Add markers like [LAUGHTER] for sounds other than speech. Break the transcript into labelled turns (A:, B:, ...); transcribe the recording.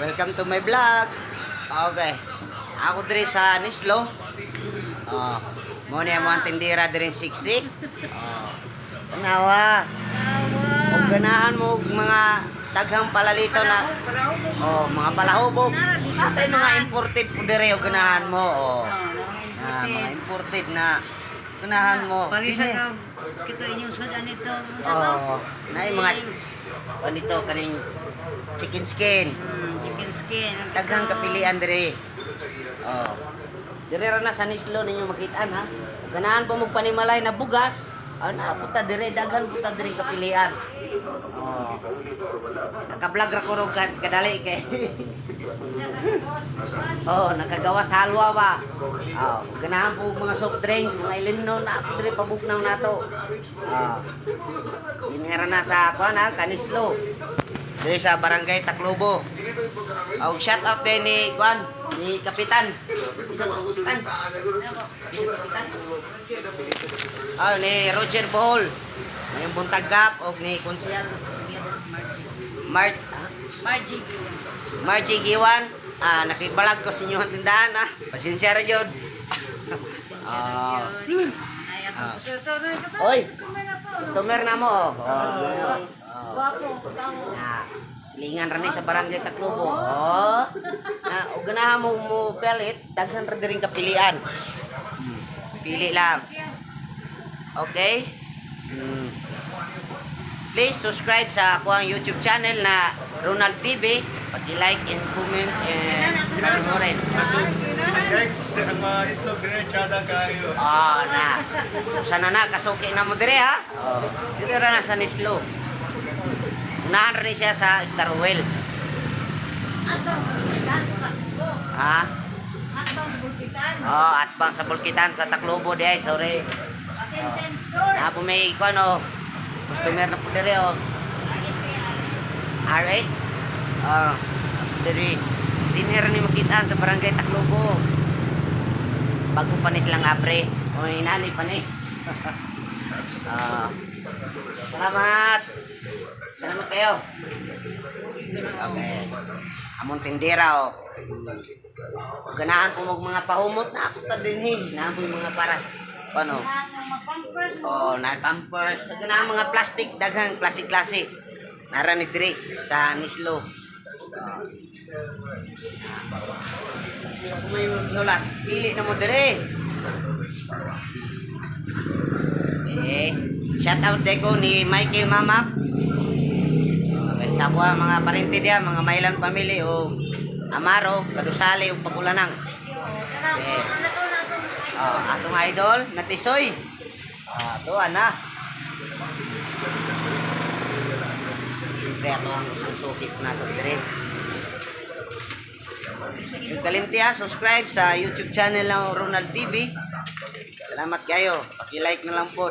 A: Welcome to my vlog. Okay. Ako diri sa Nislo. Oh, mo ni mo ang tindira diri siksi. Oh. Tanawa. Ug ganahan mo og mga daghang palalito na oh, mga palahubog. Atay mga imported po diri og ganahan mo. Oh. Ah, mga imported na ganahan mo. Dili.
B: kito inyong sudan ito.
A: Oh, na mga kanito kaning chicken skin.
B: Hmm, ang
A: Daghang
B: kito.
A: kapilian diri. Oh. Diri ra na sa Nislo ninyo makitaan ha. Ganahan pa mo panimalay na bugas. Ah, na puta diri daghan puta diri kapilian. Oh. Naka-vlog ra ko ro kad- kadali kay. [LAUGHS] oh, nakagawa sa halwa ba. Oh, ganahan po mga soft drinks, mga ilimno na po diri pabugnaw nato. Ah. Dinera na sa kuan ha, Kanislo. Diri sa barangay Taclobo. Oh, shout out din ni Kuan, ni Kapitan. Kapitan. Oh, ni Roger Bohol. May buntag gap og ni Konsyal Mart ah,
B: Margie.
A: Margie Giwan. Ah, nakibalag ko sa inyo ang tindahan ah. Pasensya ra jud. [LAUGHS] Ah.
B: Ay,
A: Ah. Oy, customer na mo. Oh. Ah, silingan ra ni sa barangay Taclobo. Oh. Na ug ganahan mo mo pelit, daghan ra diring kapilian. Pili lang. Okay? Hmm. Please subscribe sa ako ang YouTube channel na Ronald TV. Pag-like and comment and ano rin.
C: Diretsada kayo.
A: Oh, na. Sana na kasuki na mo dire ha. Oh. Dire na sa Nislo. Unahan rin siya sa Starwell. Ha? Oh, at pang sa Bulkitan sa Taclobo di ay sorry. Na po may ko ano. Customer na po dire oh. RH. Oh. Dire. Dinner ni makitaan sa barangay Taclobo. Bago pa ni silang apre. O inani pa ni. [LAUGHS] Ah. salamat. Salamat kayo. Okay. Amon tindera oh. Ganahan po mag mga pahumot na ako ta dinhin. Na mo mga paras. Ano? Oh, na pampers. Ganahan mga plastic daghang klase-klase. Nara ni diri sa Nislo. Ah. So kung may nulat, pili na mo dire. Shout out deko ni Michael Mamak. Okay, sa ang mga parente diya, mga Mailan family o Amaro, Kadusali o Pagulanang. Eh, oh, atong idol, Natisoy. Ah, to ana. Siyempre ato ang susukip na to dire. Yung kalimti ha, subscribe sa YouTube channel ng Ronald TV. Salamat kayo. Paki-like na lang po.